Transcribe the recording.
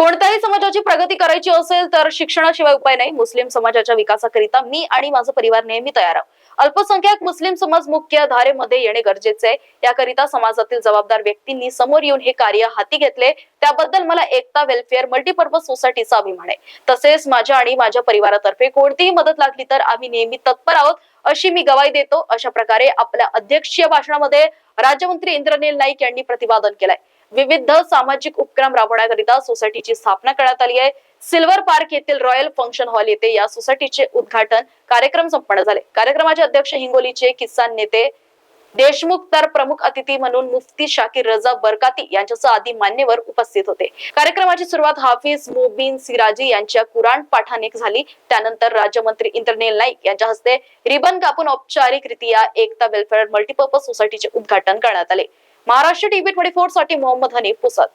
कोणत्याही समाजाची प्रगती करायची असेल तर शिक्षणाशिवाय उपाय नाही. मुस्लिम समाजाच्या विकासाकरिता मी आणि माझा परिवार नेहमी तयार आहोत. अल्पसंख्याक मुस्लिम समाज मुख्य धारेमध्ये येणे गरजेचे आहे. याकरिता समाजातील जबाबदार व्यक्तींनी समोर येऊन हे कार्य हाती घेतले. त्याबद्दल मला एकता वेलफेअर मल्टीपर्पज सोसायटीचा अभिमान आहे. तसेच माझ्या आणि माझ्या परिवारातर्फे कोणतीही मदत लागली तर आम्ही नेहमी तत्पर आहोत. अशी मी गवाही देतो. अशा प्रकारे आपल्या अध्यक्षीय भाषणामध्ये राज्यमंत्री इंद्रनील नाईक यांनी प्रतिपादन केलंय. विविध सामाजिक उपक्रम राबवण्याकरिता सोसायटीची स्थापना करण्यात आली आहे. सिल्वर पार्क येथील रॉयल फंक्शन हॉल येथे या सोसायटीचे उद्घाटन कार्यक्रम संपन्न झाले. कार्यक्रमाचे अध्यक्ष हिंगोलीचे किसान नेते देशमुख तर प्रमुख अतिथी म्हणून मुफ्ती शाकीर रजा बरकाती यांच्यासह आदी मान्यवर उपस्थित होते. कार्यक्रमाची सुरुवात हाफिज मोबिन सिराजी यांच्या कुराण पाठाने झाली. त्यानंतर राज्यमंत्री इंद्रनील नाईक यांच्या हस्ते रिबन कापून औपचारिकरित्या एकता वेलफेअर मल्टीपर्पज सोसायटीचे उद्घाटन करण्यात आले. महाराष्ट्र टीव्ही ट्वेंटी फोरसाठी मोहम्मद हनीफ पुसत